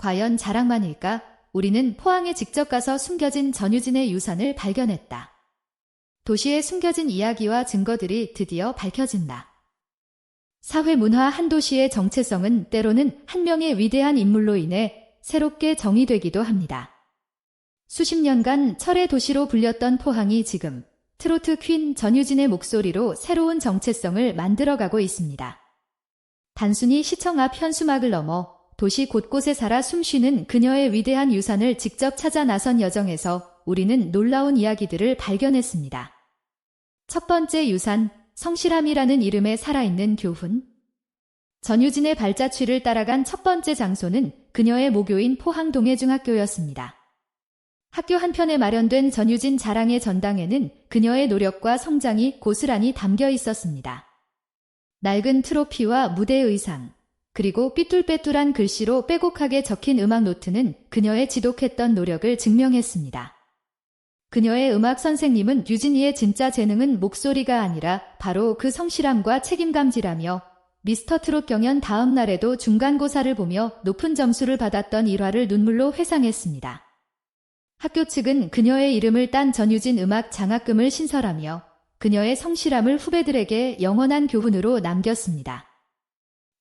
과연 자랑만일까? 우리는 포항에 직접 가서 숨겨진 전유진의 유산을 발견했다. 도시에 숨겨진 이야기와 증거들이 드디어 밝혀진다. 사회 문화 한 도시의 정체성은 때로는 한 명의 위대한 인물로 인해 새롭게 정의되기도 합니다. 수십 년간 철의 도시로 불렸던 포항이 지금 트로트 퀸 전유진의 목소리로 새로운 정체성을 만들어가고 있습니다. 단순히 시청 앞 현수막을 넘어 도시 곳곳에 살아 숨쉬는 그녀의 위대한 유산을 직접 찾아 나선 여정에서 우리는 놀라운 이야기들을 발견했습니다. 첫 번째 유산, 성실함이라는 이름에 살아있는 교훈. 전유진의 발자취를 따라간 첫 번째 장소는 그녀의 모교인 포항동해 중학교였습니다. 학교 한편에 마련된 전유진 자랑의 전당에는 그녀의 노력과 성장이 고스란히 담겨 있었습니다. 낡은 트로피와 무대 의상, 그리고 삐뚤빼뚤한 글씨로 빼곡하게 적힌 음악 노트는 그녀의 지독했던 노력을 증명했습니다. 그녀의 음악 선생님은 유진이의 진짜 재능은 목소리가 아니라 바로 그 성실함과 책임감지라며 미스터 트롯 경연 다음 날에도 중간고사를 보며 높은 점수를 받았던 일화를 눈물로 회상했습니다. 학교 측은 그녀의 이름을 딴 전유진 음악 장학금을 신설하며 그녀의 성실함을 후배들에게 영원한 교훈으로 남겼습니다.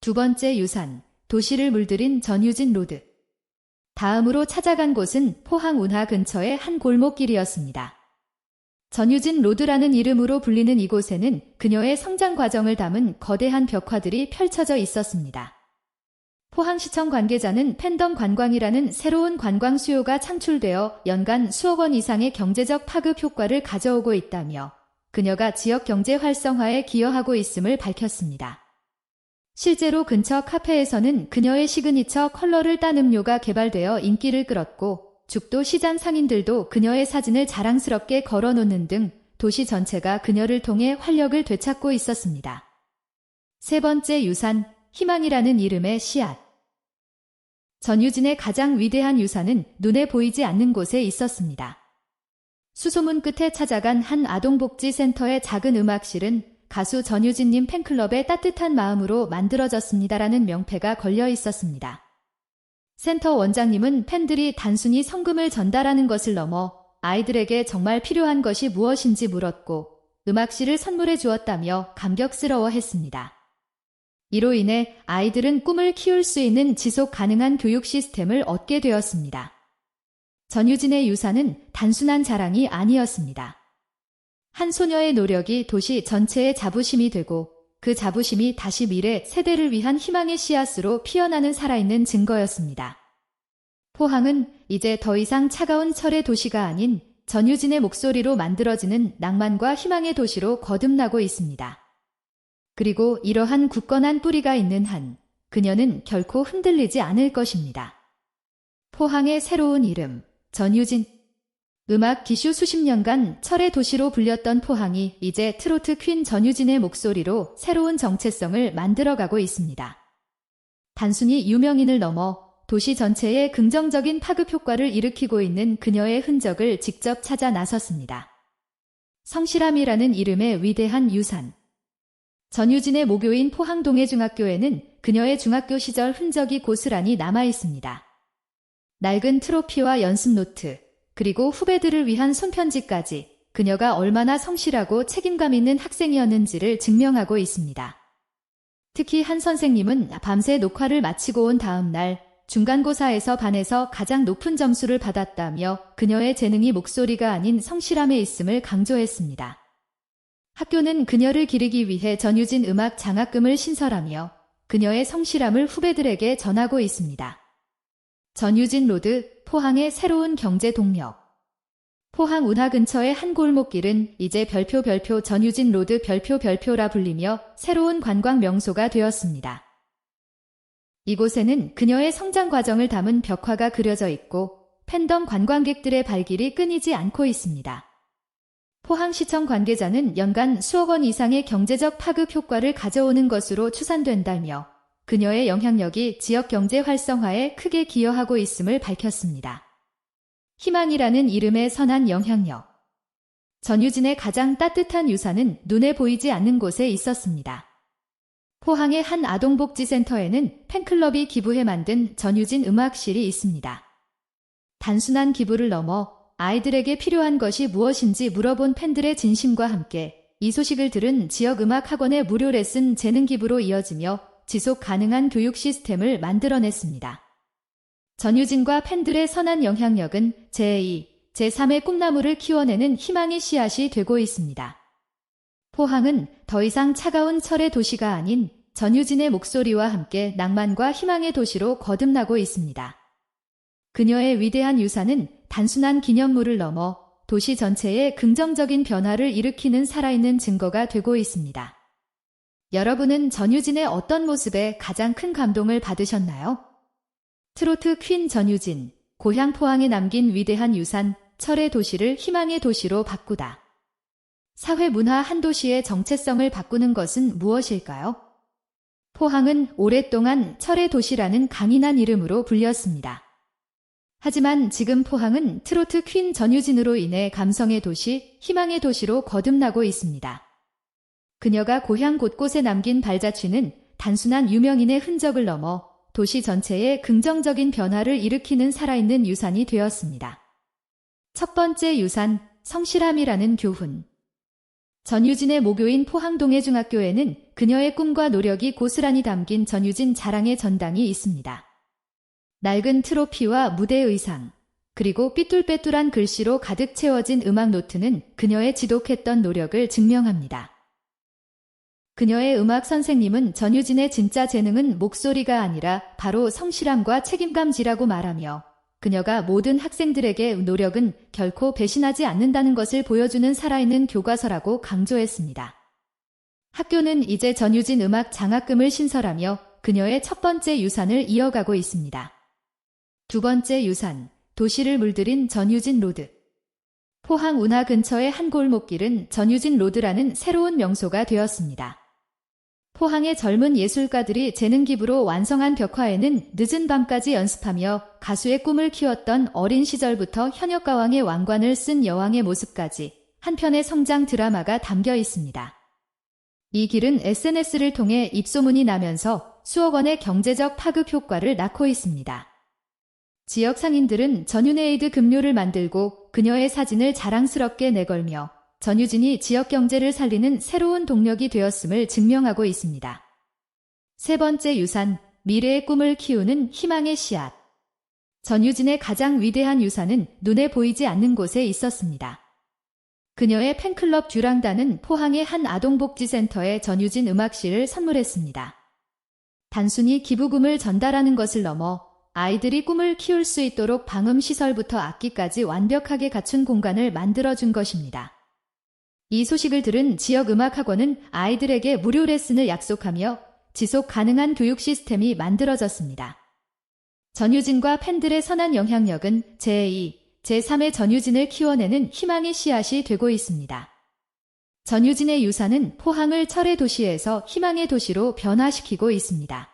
두 번째 유산, 도시를 물들인 전유진 로드. 다음으로 찾아간 곳은 포항 운하 근처의 한 골목길이었습니다. 전유진 로드라는 이름으로 불리는 이곳에는 그녀의 성장 과정을 담은 거대한 벽화들이 펼쳐져 있었습니다. 포항시청 관계자는 팬덤 관광이라는 새로운 관광 수요가 창출되어 연간 수억 원 이상의 경제적 파급 효과를 가져오고 있다며 그녀가 지역 경제 활성화에 기여하고 있음을 밝혔습니다. 실제로 근처 카페에서는 그녀의 시그니처 컬러를 딴 음료가 개발되어 인기를 끌었고 죽도 시장 상인들도 그녀의 사진을 자랑스럽게 걸어놓는 등 도시 전체가 그녀를 통해 활력을 되찾고 있었습니다. 세 번째 유산, 희망이라는 이름의 씨앗. 전유진의 가장 위대한 유산은 눈에 보이지 않는 곳에 있었습니다. 수소문 끝에 찾아간 한 아동복지센터의 작은 음악실은 가수 전유진님 팬클럽의 따뜻한 마음으로 만들어졌습니다라는 명패가 걸려 있었습니다. 센터 원장님은 팬들이 단순히 성금을 전달하는 것을 넘어 아이들에게 정말 필요한 것이 무엇인지 물었고 음악실을 선물해 주었다며 감격스러워 했습니다. 이로 인해 아이들은 꿈을 키울 수 있는 지속 가능한 교육 시스템을 얻게 되었습니다. 전유진의 유산은 단순한 자랑이 아니었습니다. 한 소녀의 노력이 도시 전체의 자부심이 되고 그 자부심이 다시 미래 세대를 위한 희망의 씨앗으로 피어나는 살아있는 증거였습니다. 포항은 이제 더 이상 차가운 철의 도시가 아닌 전유진의 목소리로 만들어지는 낭만과 희망의 도시로 거듭나고 있습니다. 그리고 이러한 굳건한 뿌리가 있는 한 그녀는 결코 흔들리지 않을 것입니다. 포항의 새로운 이름, 전유진. 음악 기슈 수십 년간 철의 도시로 불렸던 포항이 이제 트로트 퀸 전유진의 목소리로 새로운 정체성을 만들어가고 있습니다. 단순히 유명인을 넘어 도시 전체에 긍정적인 파급 효과를 일으키고 있는 그녀의 흔적을 직접 찾아 나섰습니다. 성실함이라는 이름의 위대한 유산. 전유진의 모교인 포항동해 중학교에는 그녀의 중학교 시절 흔적이 고스란히 남아 있습니다. 낡은 트로피와 연습 노트, 그리고 후배들을 위한 손편지까지 그녀가 얼마나 성실하고 책임감 있는 학생이었는지를 증명하고 있습니다. 특히 한 선생님은 밤새 녹화를 마치고 온 다음 날 중간고사에서 반에서 가장 높은 점수를 받았다며 그녀의 재능이 목소리가 아닌 성실함에 있음을 강조했습니다. 학교는 그녀를 기르기 위해 전유진 음악 장학금을 신설하며 그녀의 성실함을 후배들에게 전하고 있습니다. 전유진 로드, 포항의 새로운 경제 동력. 포항 운하 근처의 한 골목길은 이제 별표 별표 전유진 로드 별표 별표라 불리며 새로운 관광 명소가 되었습니다. 이곳에는 그녀의 성장 과정을 담은 벽화가 그려져 있고 팬덤 관광객들의 발길이 끊이지 않고 있습니다. 포항시청 관계자는 연간 수억 원 이상의 경제적 파급 효과를 가져오는 것으로 추산된다며 그녀의 영향력이 지역 경제 활성화에 크게 기여하고 있음을 밝혔습니다. 희망이라는 이름의 선한 영향력. 전유진의 가장 따뜻한 유산은 눈에 보이지 않는 곳에 있었습니다. 포항의 한 아동복지센터에는 팬클럽이 기부해 만든 전유진 음악실이 있습니다. 단순한 기부를 넘어 아이들에게 필요한 것이 무엇인지 물어본 팬들의 진심과 함께 이 소식을 들은 지역 음악 학원의 무료 레슨 재능 기부로 이어지며 지속 가능한 교육 시스템을 만들어냈습니다. 전유진과 팬들의 선한 영향력은 제2, 제3의 꿈나무를 키워내는 희망의 씨앗이 되고 있습니다. 포항은 더 이상 차가운 철의 도시가 아닌 전유진의 목소리와 함께 낭만과 희망의 도시로 거듭나고 있습니다. 그녀의 위대한 유산은 단순한 기념물을 넘어 도시 전체에 긍정적인 변화를 일으키는 살아있는 증거가 되고 있습니다. 여러분은 전유진의 어떤 모습에 가장 큰 감동을 받으셨나요? 트로트 퀸 전유진, 고향 포항에 남긴 위대한 유산, 철의 도시를 희망의 도시로 바꾸다. 사회 문화 한 도시의 정체성을 바꾸는 것은 무엇일까요? 포항은 오랫동안 철의 도시라는 강인한 이름으로 불렸습니다. 하지만 지금 포항은 트로트 퀸 전유진으로 인해 감성의 도시, 희망의 도시로 거듭나고 있습니다. 그녀가 고향 곳곳에 남긴 발자취는 단순한 유명인의 흔적을 넘어 도시 전체에 긍정적인 변화를 일으키는 살아있는 유산이 되었습니다. 첫 번째 유산, 성실함이라는 교훈. 전유진의 모교인 포항동해 중학교에는 그녀의 꿈과 노력이 고스란히 담긴 전유진 자랑의 전당이 있습니다. 낡은 트로피와 무대 의상, 그리고 삐뚤빼뚤한 글씨로 가득 채워진 음악 노트는 그녀의 지독했던 노력을 증명합니다. 그녀의 음악 선생님은 전유진의 진짜 재능은 목소리가 아니라 바로 성실함과 책임감지라고 말하며 그녀가 모든 학생들에게 노력은 결코 배신하지 않는다는 것을 보여주는 살아있는 교과서라고 강조했습니다. 학교는 이제 전유진 음악 장학금을 신설하며 그녀의 첫 번째 유산을 이어가고 있습니다. 두 번째 유산, 도시를 물들인 전유진 로드. 포항 운하 근처의 한 골목길은 전유진 로드라는 새로운 명소가 되었습니다. 포항의 젊은 예술가들이 재능 기부로 완성한 벽화에는 늦은 밤까지 연습하며 가수의 꿈을 키웠던 어린 시절부터 현역가왕의 왕관을 쓴 여왕의 모습까지 한 편의 성장 드라마가 담겨 있습니다. 이 길은 SNS를 통해 입소문이 나면서 수억 원의 경제적 파급 효과를 낳고 있습니다. 지역 상인들은 전유네이드 급료를 만들고 그녀의 사진을 자랑스럽게 내걸며 전유진이 지역 경제를 살리는 새로운 동력이 되었음을 증명하고 있습니다. 세 번째 유산, 미래의 꿈을 키우는 희망의 씨앗. 전유진의 가장 위대한 유산은 눈에 보이지 않는 곳에 있었습니다. 그녀의 팬클럽 듀랑다는 포항의 한 아동복지센터에 전유진 음악실을 선물했습니다. 단순히 기부금을 전달하는 것을 넘어 아이들이 꿈을 키울 수 있도록 방음 시설부터 악기까지 완벽하게 갖춘 공간을 만들어준 것입니다. 이 소식을 들은 지역 음악학원은 아이들에게 무료 레슨을 약속하며 지속 가능한 교육 시스템이 만들어졌습니다. 전유진과 팬들의 선한 영향력은 제2, 제3의 전유진을 키워내는 희망의 씨앗이 되고 있습니다. 전유진의 유산은 포항을 철의 도시에서 희망의 도시로 변화시키고 있습니다.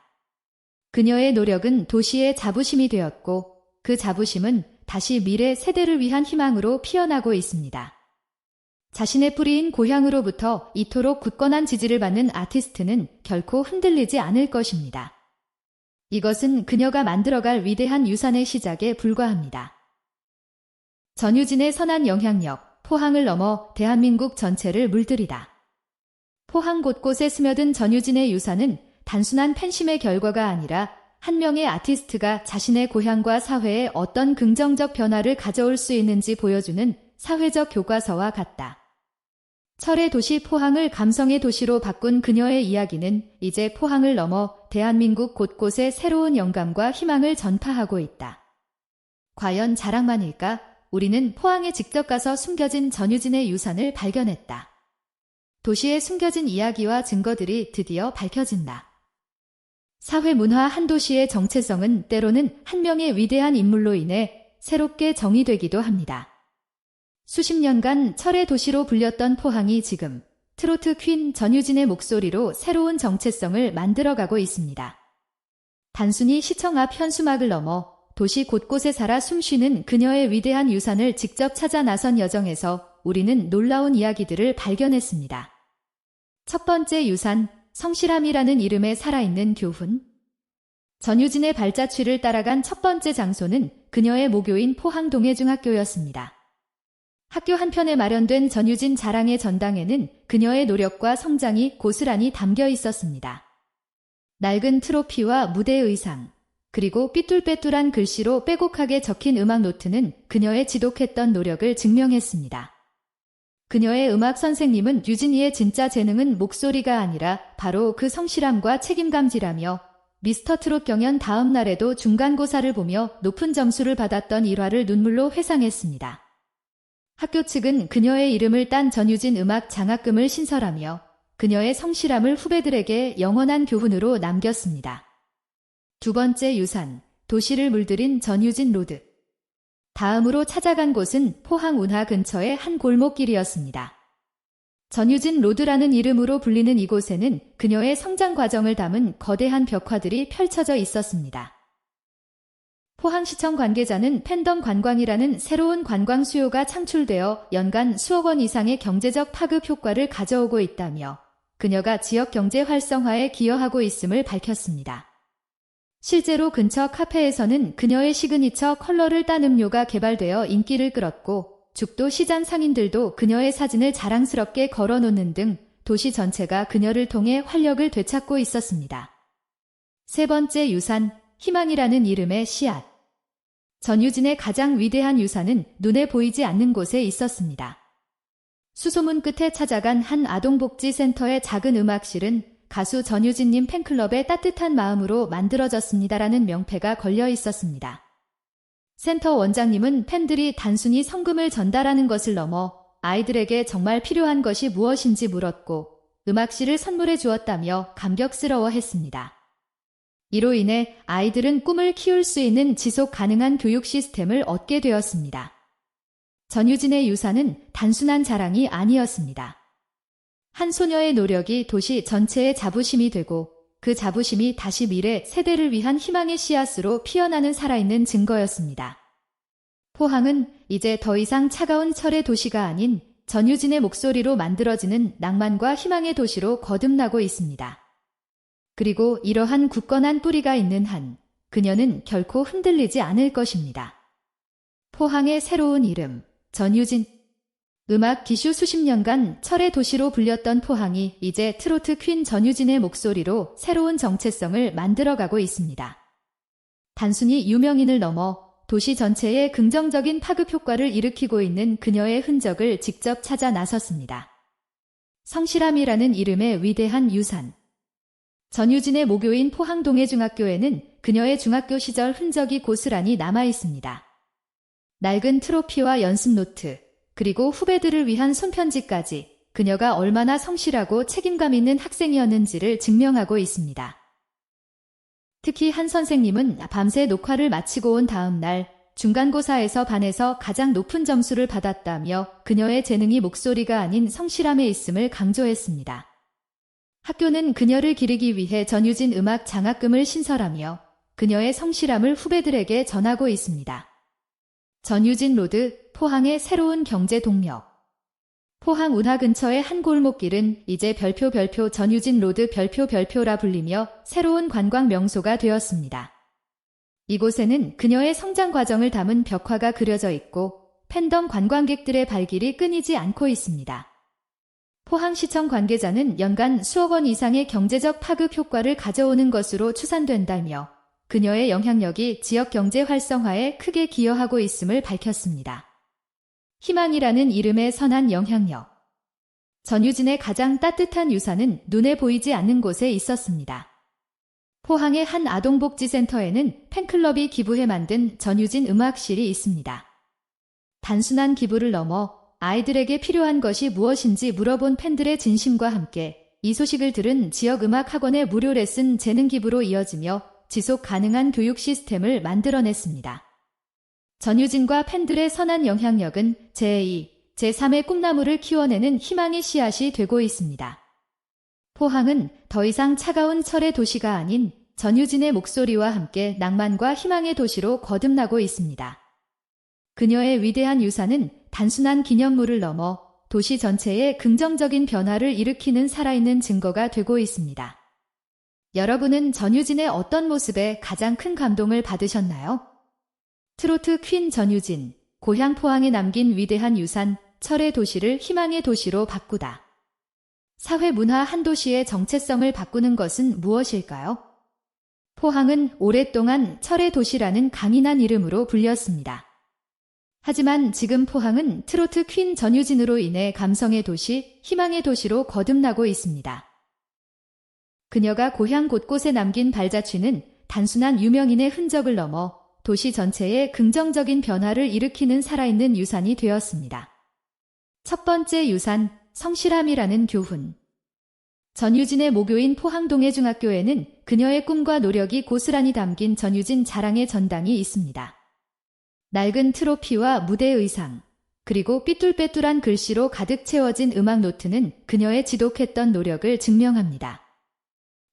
그녀의 노력은 도시의 자부심이 되었고 그 자부심은 다시 미래 세대를 위한 희망으로 피어나고 있습니다. 자신의 뿌리인 고향으로부터 이토록 굳건한 지지를 받는 아티스트는 결코 흔들리지 않을 것입니다. 이것은 그녀가 만들어갈 위대한 유산의 시작에 불과합니다. 전유진의 선한 영향력, 포항을 넘어 대한민국 전체를 물들이다. 포항 곳곳에 스며든 전유진의 유산은 단순한 팬심의 결과가 아니라 한 명의 아티스트가 자신의 고향과 사회에 어떤 긍정적 변화를 가져올 수 있는지 보여주는 사회적 교과서와 같다. 철의 도시 포항을 감성의 도시로 바꾼 그녀의 이야기는 이제 포항을 넘어 대한민국 곳곳에 새로운 영감과 희망을 전파하고 있다. 과연 자랑만일까? 우리는 포항에 직접 가서 숨겨진 전유진의 유산을 발견했다. 도시에 숨겨진 이야기와 증거들이 드디어 밝혀진다. 사회 문화 한 도시의 정체성은 때로는 한 명의 위대한 인물로 인해 새롭게 정의되기도 합니다. 수십 년간 철의 도시로 불렸던 포항이 지금 트로트 퀸 전유진의 목소리로 새로운 정체성을 만들어가고 있습니다. 단순히 시청 앞 현수막을 넘어 도시 곳곳에 살아 숨쉬는 그녀의 위대한 유산을 직접 찾아 나선 여정에서 우리는 놀라운 이야기들을 발견했습니다. 첫 번째 유산, 성실함이라는 이름에 살아있는 교훈. 전유진의 발자취를 따라간 첫 번째 장소는 그녀의 모교인 포항동해중학교였습니다. 학교 한편에 마련된 전유진 자랑의 전당에는 그녀의 노력과 성장이 고스란히 담겨 있었습니다. 낡은 트로피와 무대 의상, 그리고 삐뚤빼뚤한 글씨로 빼곡하게 적힌 음악 노트는 그녀의 지독했던 노력을 증명했습니다. 그녀의 음악 선생님은 유진이의 진짜 재능은 목소리가 아니라 바로 그 성실함과 책임감지라며 미스터 트롯 경연 다음 날에도 중간고사를 보며 높은 점수를 받았던 일화를 눈물로 회상했습니다. 학교 측은 그녀의 이름을 딴 전유진 음악 장학금을 신설하며 그녀의 성실함을 후배들에게 영원한 교훈으로 남겼습니다. 두 번째 유산, 도시를 물들인 전유진 로드. 다음으로 찾아간 곳은 포항 운하 근처의 한 골목길이었습니다. 전유진 로드라는 이름으로 불리는 이곳에는 그녀의 성장 과정을 담은 거대한 벽화들이 펼쳐져 있었습니다. 포항시청 관계자는 팬덤 관광이라는 새로운 관광 수요가 창출되어 연간 수억 원 이상의 경제적 파급 효과를 가져오고 있다며 그녀가 지역 경제 활성화에 기여하고 있음을 밝혔습니다. 실제로 근처 카페에서는 그녀의 시그니처 컬러를 딴 음료가 개발되어 인기를 끌었고 죽도 시장 상인들도 그녀의 사진을 자랑스럽게 걸어놓는 등 도시 전체가 그녀를 통해 활력을 되찾고 있었습니다. 세 번째 유산, 희망이라는 이름의 씨앗. 전유진의 가장 위대한 유산은 눈에 보이지 않는 곳에 있었습니다. 수소문 끝에 찾아간 한 아동복지센터의 작은 음악실은 가수 전유진님 팬클럽의 따뜻한 마음으로 만들어졌습니다라는 명패가 걸려 있었습니다. 센터 원장님은 팬들이 단순히 성금을 전달하는 것을 넘어 아이들에게 정말 필요한 것이 무엇인지 물었고 음악실을 선물해 주었다며 감격스러워 했습니다. 이로 인해 아이들은 꿈을 키울 수 있는 지속 가능한 교육 시스템을 얻게 되었습니다. 전유진의 유산은 단순한 자랑이 아니었습니다. 한 소녀의 노력이 도시 전체의 자부심이 되고 그 자부심이 다시 미래 세대를 위한 희망의 씨앗으로 피어나는 살아있는 증거였습니다. 포항은 이제 더 이상 차가운 철의 도시가 아닌 전유진의 목소리로 만들어지는 낭만과 희망의 도시로 거듭나고 있습니다. 그리고 이러한 굳건한 뿌리가 있는 한 그녀는 결코 흔들리지 않을 것입니다. 포항의 새로운 이름, 전유진. 음악 기슈 수십 년간 철의 도시로 불렸던 포항이 이제 트로트 퀸 전유진의 목소리로 새로운 정체성을 만들어가고 있습니다. 단순히 유명인을 넘어 도시 전체에 긍정적인 파급 효과를 일으키고 있는 그녀의 흔적을 직접 찾아 나섰습니다. 성실함이라는 이름의 위대한 유산. 전유진의 모교인 포항동해 중학교에는 그녀의 중학교 시절 흔적이 고스란히 남아 있습니다. 낡은 트로피와 연습 노트, 그리고 후배들을 위한 손편지까지 그녀가 얼마나 성실하고 책임감 있는 학생이었는지를 증명하고 있습니다. 특히 한 선생님은 밤새 녹화를 마치고 온 다음 날 중간고사에서 반에서 가장 높은 점수를 받았다며 그녀의 재능이 목소리가 아닌 성실함에 있음을 강조했습니다. 학교는 그녀를 기르기 위해 전유진 음악 장학금을 신설하며 그녀의 성실함을 후배들에게 전하고 있습니다. 전유진 로드, 포항의 새로운 경제 동력. 포항 운하 근처의 한 골목길은 이제 별표 별표 전유진 로드 별표 별표라 불리며 새로운 관광 명소가 되었습니다. 이곳에는 그녀의 성장 과정을 담은 벽화가 그려져 있고 팬덤 관광객들의 발길이 끊이지 않고 있습니다. 포항시청 관계자는 연간 수억 원 이상의 경제적 파급 효과를 가져오는 것으로 추산된다며 그녀의 영향력이 지역 경제 활성화에 크게 기여하고 있음을 밝혔습니다. 희망이라는 이름의 선한 영향력. 전유진의 가장 따뜻한 유산은 눈에 보이지 않는 곳에 있었습니다. 포항의 한 아동복지센터에는 팬클럽이 기부해 만든 전유진 음악실이 있습니다. 단순한 기부를 넘어 아이들에게 필요한 것이 무엇인지 물어본 팬들의 진심과 함께 이 소식을 들은 지역 음악 학원의 무료 레슨 재능 기부로 이어지며 지속 가능한 교육 시스템을 만들어냈습니다. 전유진과 팬들의 선한 영향력은 제2, 제3의 꿈나무를 키워내는 희망의 씨앗이 되고 있습니다. 포항은 더 이상 차가운 철의 도시가 아닌 전유진의 목소리와 함께 낭만과 희망의 도시로 거듭나고 있습니다. 그녀의 위대한 유산은 단순한 기념물을 넘어 도시 전체에 긍정적인 변화를 일으키는 살아있는 증거가 되고 있습니다. 여러분은 전유진의 어떤 모습에 가장 큰 감동을 받으셨나요? 트로트 퀸 전유진, 고향 포항에 남긴 위대한 유산, 철의 도시를 희망의 도시로 바꾸다. 사회 문화 한 도시의 정체성을 바꾸는 것은 무엇일까요? 포항은 오랫동안 철의 도시라는 강인한 이름으로 불렸습니다. 하지만 지금 포항은 트로트 퀸 전유진으로 인해 감성의 도시, 희망의 도시로 거듭나고 있습니다. 그녀가 고향 곳곳에 남긴 발자취는 단순한 유명인의 흔적을 넘어 도시 전체에 긍정적인 변화를 일으키는 살아있는 유산이 되었습니다. 첫 번째 유산, 성실함이라는 교훈. 전유진의 모교인 포항동해 중학교에는 그녀의 꿈과 노력이 고스란히 담긴 전유진 자랑의 전당이 있습니다. 낡은 트로피와 무대 의상, 그리고 삐뚤빼뚤한 글씨로 가득 채워진 음악 노트는 그녀의 지독했던 노력을 증명합니다.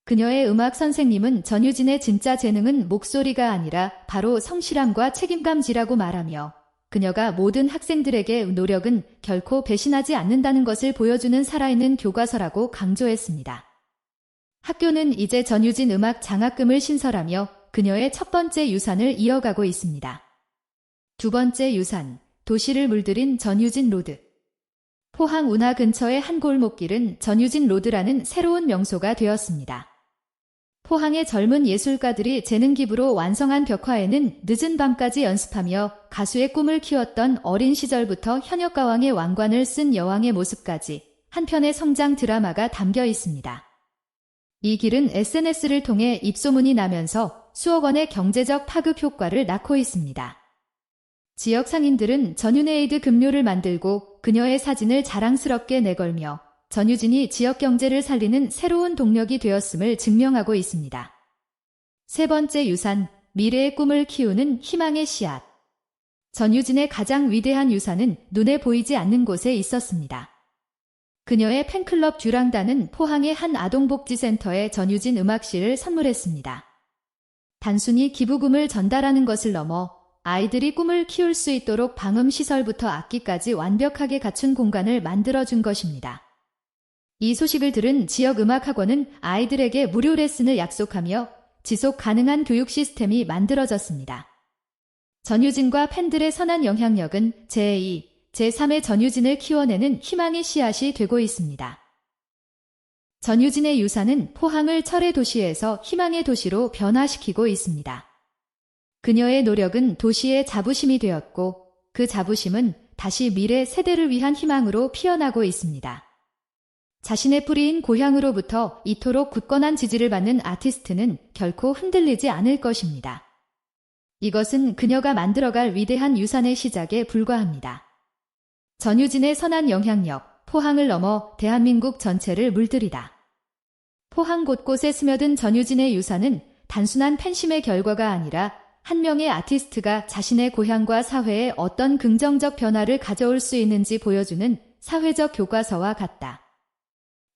그녀의 음악 선생님은 전유진의 진짜 재능은 목소리가 아니라 바로 성실함과 책임감지라고 말하며 그녀가 모든 학생들에게 노력은 결코 배신하지 않는다는 것을 보여주는 살아있는 교과서라고 강조했습니다. 학교는 이제 전유진 음악 장학금을 신설하며 그녀의 첫 번째 유산을 이어가고 있습니다. 두 번째 유산, 도시를 물들인 전유진 로드. 포항 운하 근처의 한 골목길은 전유진 로드라는 새로운 명소가 되었습니다. 포항의 젊은 예술가들이 재능 기부로 완성한 벽화에는 늦은 밤까지 연습하며 가수의 꿈을 키웠던 어린 시절부터 현역 가왕의 왕관을 쓴 여왕의 모습까지 한 편의 성장 드라마가 담겨 있습니다. 이 길은 SNS를 통해 입소문이 나면서 수억 원의 경제적 파급 효과를 낳고 있습니다. 지역 상인들은 전윤에이드 급료를 만들고 그녀의 사진을 자랑스럽게 내걸며 전유진이 지역 경제를 살리는 새로운 동력이 되었음을 증명하고 있습니다. 세 번째 유산, 미래의 꿈을 키우는 희망의 씨앗. 전유진의 가장 위대한 유산은 눈에 보이지 않는 곳에 있었습니다. 그녀의 팬클럽 듀랑단은 포항의 한 아동복지센터에 전유진 음악실을 선물했습니다. 단순히 기부금을 전달하는 것을 넘어 아이들이 꿈을 키울 수 있도록 방음 시설부터 악기까지 완벽하게 갖춘 공간을 만들어준 것입니다. 이 소식을 들은 지역 음악학원은 아이들에게 무료 레슨을 약속하며 지속 가능한 교육 시스템이 만들어졌습니다. 전유진과 팬들의 선한 영향력은 제2, 제3의 전유진을 키워내는 희망의 씨앗이 되고 있습니다. 전유진의 유산은 포항을 철의 도시에서 희망의 도시로 변화시키고 있습니다. 그녀의 노력은 도시의 자부심이 되었고 그 자부심은 다시 미래 세대를 위한 희망으로 피어나고 있습니다. 자신의 뿌리인 고향으로부터 이토록 굳건한 지지를 받는 아티스트는 결코 흔들리지 않을 것입니다. 이것은 그녀가 만들어갈 위대한 유산의 시작에 불과합니다. 전유진의 선한 영향력, 포항을 넘어 대한민국 전체를 물들이다. 포항 곳곳에 스며든 전유진의 유산은 단순한 팬심의 결과가 아니라 한 명의 아티스트가 자신의 고향과 사회에 어떤 긍정적 변화를 가져올 수 있는지 보여주는 사회적 교과서와 같다.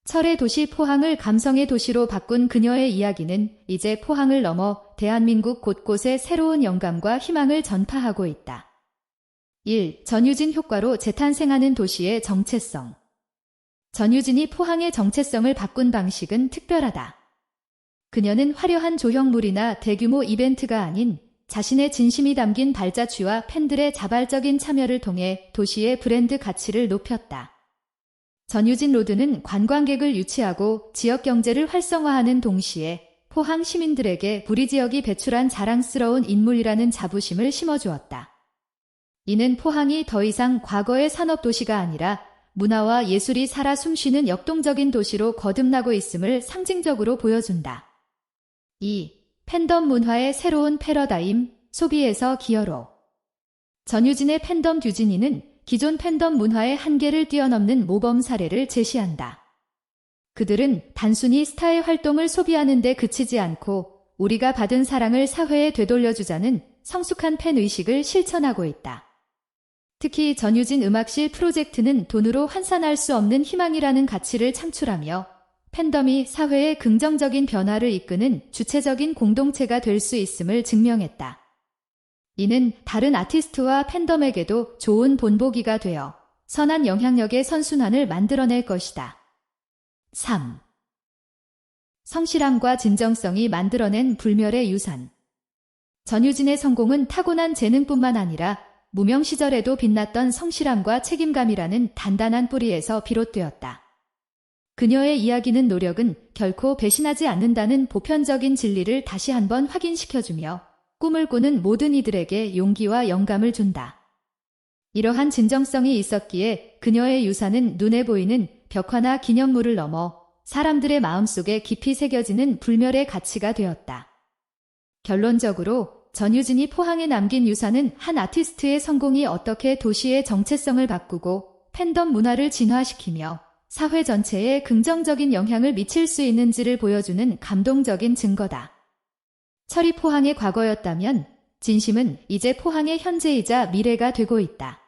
철의 도시 포항을 감성의 도시로 바꾼 그녀의 이야기는 이제 포항을 넘어 대한민국 곳곳에 새로운 영감과 희망을 전파하고 있다. 1. 전유진 효과로 재탄생하는 도시의 정체성. 전유진이 포항의 정체성을 바꾼 방식은 특별하다. 그녀는 화려한 조형물이나 대규모 이벤트가 아닌 자신의 진심이 담긴 발자취와 팬들의 자발적인 참여를 통해 도시의 브랜드 가치를 높였다. 전유진 로드는 관광객을 유치하고 지역 경제를 활성화하는 동시에 포항 시민들에게 부리 지역이 배출한 자랑스러운 인물이라는 자부심을 심어주었다. 이는 포항이 더 이상 과거의 산업도시가 아니라 문화와 예술이 살아 숨쉬는 역동적인 도시로 거듭나고 있음을 상징적으로 보여준다. 2. 팬덤 문화의 새로운 패러다임, 소비에서 기여로. 전유진의 팬덤 듀지니는 기존 팬덤 문화의 한계를 뛰어넘는 모범 사례를 제시한다. 그들은 단순히 스타의 활동을 소비하는 데 그치지 않고 우리가 받은 사랑을 사회에 되돌려주자는 성숙한 팬 의식을 실천하고 있다. 특히 전유진 음악실 프로젝트는 돈으로 환산할 수 없는 희망이라는 가치를 창출하며 팬덤이 사회의 긍정적인 변화를 이끄는 주체적인 공동체가 될 수 있음을 증명했다. 이는 다른 아티스트와 팬덤에게도 좋은 본보기가 되어 선한 영향력의 선순환을 만들어낼 것이다. 3. 성실함과 진정성이 만들어낸 불멸의 유산. 전유진의 성공은 타고난 재능뿐만 아니라 무명 시절에도 빛났던 성실함과 책임감이라는 단단한 뿌리에서 비롯되었다. 그녀의 이야기는 노력은 결코 배신하지 않는다는 보편적인 진리를 다시 한번 확인시켜주며 꿈을 꾸는 모든 이들에게 용기와 영감을 준다. 이러한 진정성이 있었기에 그녀의 유산은 눈에 보이는 벽화나 기념물을 넘어 사람들의 마음속에 깊이 새겨지는 불멸의 가치가 되었다. 결론적으로 전유진이 포항에 남긴 유산은 한 아티스트의 성공이 어떻게 도시의 정체성을 바꾸고 팬덤 문화를 진화시키며 사회 전체에 긍정적인 영향을 미칠 수 있는지를 보여주는 감동적인 증거다. 철이 포항의 과거였다면 진심은 이제 포항의 현재이자 미래가 되고 있다.